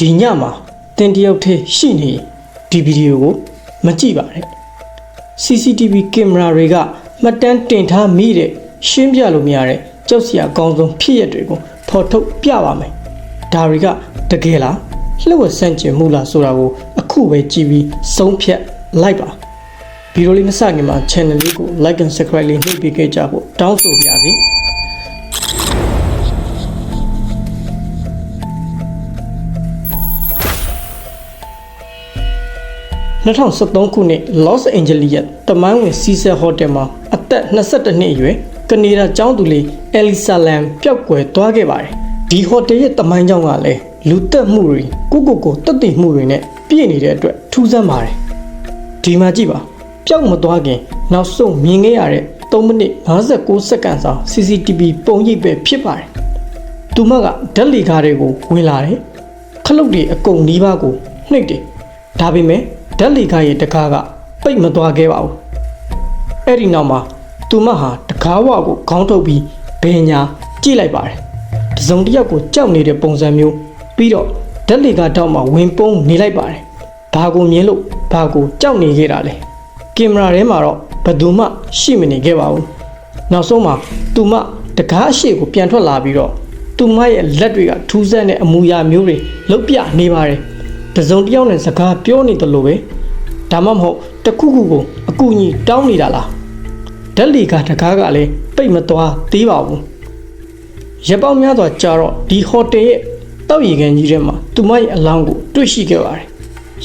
ဒီညမှာတင်တယောက်တည်းရှိနေဒီဗီဒီယိုကိုမကြည့်ပါနဲ့ CCTV ကင်မရာတွေကမှတ်တမ်းတင်ထားမိတဲ့ရှင်းပြလို့မရတဲ့ကြောက်စရာအကောင်းဆုံးဖြစ်ရပ်တွေကိုဖော်ထုတ်ပြပါမယ်ဒါတွေကတကယ်လားလှုပ်ဝက်ဆန့်ကျင်မှုလားဆိုတာကိုအခုပဲကြည့်ပြီးဆုံးဖြတ်လိုက်ပါဗီဒီယိုလေးမစခင်မှာ channel လေးကို like and subscribe လေးနှိပ်ပေးခဲ့ကြဖို့တောင်းဆိုပါရစေ 2013ခုနှစ် Los Angeles ရဲ့တမိုင်းဝင်စီဆယ်ဟိုတယ်မှာအသက်22နှစ်အရွယ်ကနေဒါကျောင်းသူလေးအလီဆာလန်ပျောက်ကွယ်သွားခဲ့ပါတယ်။ဒီဟိုတယ်ရဲ့တမိုင်းကျောင်းကလည်းလူသက်မှုတွေကိုကိုကိုတက်တည်မှုတွေနဲ့ပြည့်နေတဲ့အတွက်ထူးဆန်းပါတယ်။ဒီမှာကြည့်ပါပျောက်မသွားခင်နောက်ဆုံးမြင်ခဲ့ရတဲ့3မိနစ်59စက္ကန့်စာ CCTV ပုံရိပ်ပဲဖြစ်ပါတယ်။သူမကဓာတ်လီကားတွေကိုဝင်လာတယ်။ခလုတ်တွေအကုန်နီးပါးကိုနှိပ်တယ်။ဒါပေမဲ့ ဓာတ်လီကားရဲ့တကားကပိတ်မသွားခဲ့ပါဘူး။အဲ့ဒီနောက်မှာသူမဟာတကားဝကိုခေါင်းထုတ်ပြီးဘယ်ညာကြည့်လိုက်ပါတယ်။တစုံတစ်ယောက်ကိုကြောက်နေတဲ့ပုံစံမျိုးပြီးတော့ဓာတ်လီကားတောက်မှာဝင်ပုံးနေလိုက်ပါတယ်။ဘာကိုမြင်လို့ဘာကိုကြောက်နေခဲ့တာလဲ။ကင်မရာထဲမှာတော့ဘယ်သူမှရှိမနေခဲ့ပါဘူး။နောက်ဆုံးမှာသူမတကားအရှိကိုပြန်ထွက်လာပြီးတော့သူမရဲ့လက်တွေကထူးဆန်းတဲ့အမူအရာမျိုးတွေလုတ်ပြနေပါတယ်။တစုံတစ်ယောက်နဲ့စကားပြောနေတယ်လို့ပဲ ဒါမှမဟုတ်တစ်ခုခုကိုအကူအညီတောင်းနေတာလားဓာတ်လီကတကားကလည်းပိတ်မသွားသေးပါဘူးရပောက်များစွာကြာတော့ဒီဟိုတယ်ရဲ့တောက်ရီကန်ကြီးထဲမှာသူမရဲ့အလောင်းကိုတွေ့ရှိခဲ့ပါတယ်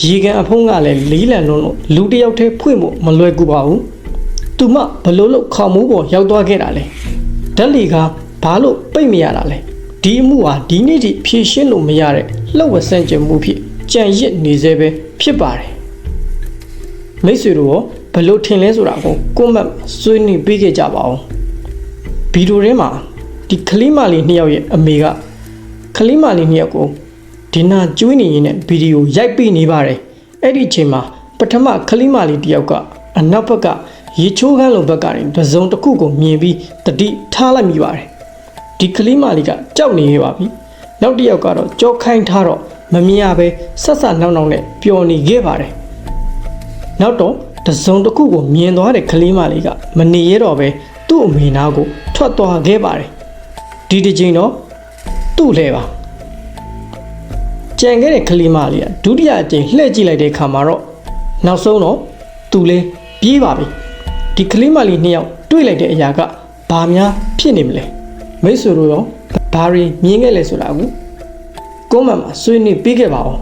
ရေကန်အဖုံးကလည်းလေးလံလုံးလို့လူတစ်ယောက်တည်းဖွင့်ဖို့မလွယ်ကူပါဘူးသူမဘလို့လို့ခေါင်မိုးပေါ်ရောက်သွားခဲ့တာလဲဓာတ်လီကဘာလို့ပိတ်မရတာလဲဒီအမှုဟာဒီနေ့ထိဖြေရှင်းလို့မရတဲ့လှုပ်ဝက်ဆန့်ကျင်မှုဖြစ်ကြံရစ်နေသေးပဲဖြစ်ပါတယ် မိတ်ဆွေတို့ရောဘလို့ထင်လဲဆိုတာကိုကွန်မန့်ဆွေးနွေးပေးခဲ့ကြပါအောင်ဗီဒီယိုထဲမှာဒီကလေးမလေးနှစ်ယောက်ရဲ့အမေကကလေးမလေးနှစ်ယောက်ကိုဒီနာကျွေးနေရင်နဲ့ဗီဒီယိုရိုက်ပေးနေပါတယ်အဲ့ဒီအချိန်မှာပထမကလေးမလေးတစ်ယောက်ကအနောက်ဘက်ကရေချိုးခန်းလိုဘက်ကနေတစုံတစ်ခုကိုမြင်ပြီးတတိထားလိုက်မိပါတယ်ဒီကလေးမလေးကကြောက်နေရပါပြီနောက်တစ်ယောက်ကတော့ကြောခိုင်းထားတော့မမြင်ရပဲဆက်ဆက်နောက်နောက်နဲ့ပျော်နေခဲ့ပါတယ် နောက်တော့တစုံတစ်ခုကိုမြင်သွားတဲ့ကလေးမလေးကမနေရတော့ပဲသူ့အမေနာကိုထွက်သွားခဲ့ပါတယ်ဒီတစ်ချိန်တော့သူ့လဲပါကြံခဲ့တဲ့ကလေးမလေးကဒုတိယအကြိမ်လှည့်ကြည့်လိုက်တဲ့အခါမှာတော့နောက်ဆုံးတော့သူလဲပြေးပါပြီဒီကလေးမလေးနှစ်ယောက်တွေ့လိုက်တဲ့အရာကဘာများဖြစ်နေမလဲမိတ်ဆွေတို့ရောဘာတွေမြင်ခဲ့လဲဆိုတာကိုကွန်မန့်မှာဆွေးနွေးပေးခဲ့ပါအောင်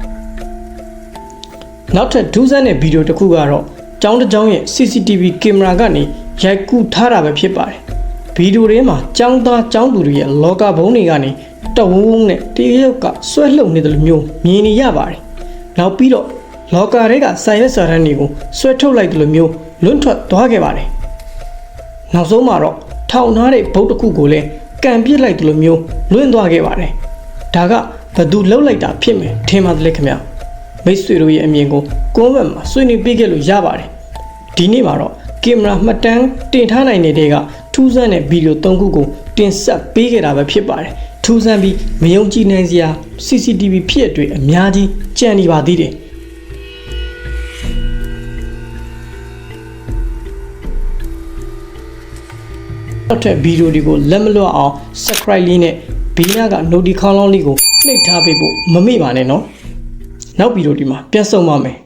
နောက်ထပ်ဒူးဆန်းတဲ့ဗီဒီယိုတစ်ခုကတော့ကျောင်းတစ်ကျောင်းရဲ့ CCTV ကင်မရာကနေရိုက်ကူးထားတာပဲဖြစ်ပါတယ်ဗီဒီယိုထဲမှာကျောင်းသားကျောင်းသူတွေရဲ့လောကဘုံတွေကနေတဝုံးနဲ့တရုတ်ကဆွဲလှုပ်နေတယ်လို့မျိုးမြင်နေရပါတယ်နောက်ပြီးတော့လောကတွေကဆိုင်ရက်စာတန်းတွေကိုဆွဲထုတ်လိုက်တယ်လို့မျိုးလွန့်ထွက်သွားခဲ့ပါတယ်နောက်ဆုံးမှာတော့ထောင်ထားတဲ့ဘုတ်တစ်ခုကိုလည်းကန်ပစ်လိုက်တယ်လို့မျိုးလွင့်သွားခဲ့ပါတယ်ဒါကဘသူလှုပ်လိုက်တာဖြစ်မယ်ထင်ပါတယ်လေခင်ဗျာ မိတ်ဆွေတို့ရဲ့အမြင်ကိုကွန်မန့်မှာဆွေးနွေးပေးခဲ့လို့ရပါတယ်ဒီနေ့မှာတော့ကင်မရာမှတ်တမ်းတင်ထားနိုင်တဲ့ကထူးဆန်းတဲ့ဗီဒီယို၃ခုကိုတင်ဆက်ပေးခဲ့တာပဲဖြစ်ပါတယ်ထူးဆန်းပြီးမယုံကြည်နိုင်စရာ CCTV ဖြစ်အတွေ့အများကြီးကြံနေပါသေးတယ်နောက်ထပ်ဗီဒီယိုတွေကိုလက်မလွတ်အောင် subscribe လေးနဲ့ဘေးနားက notification ခေါင်းလောင်းလေးကိုနှိပ်ထားပေးဖို့မမေ့ပါနဲ့နော် နောက်ဗီဒီယိုဒီမှာပြန်ဆုံပါမယ်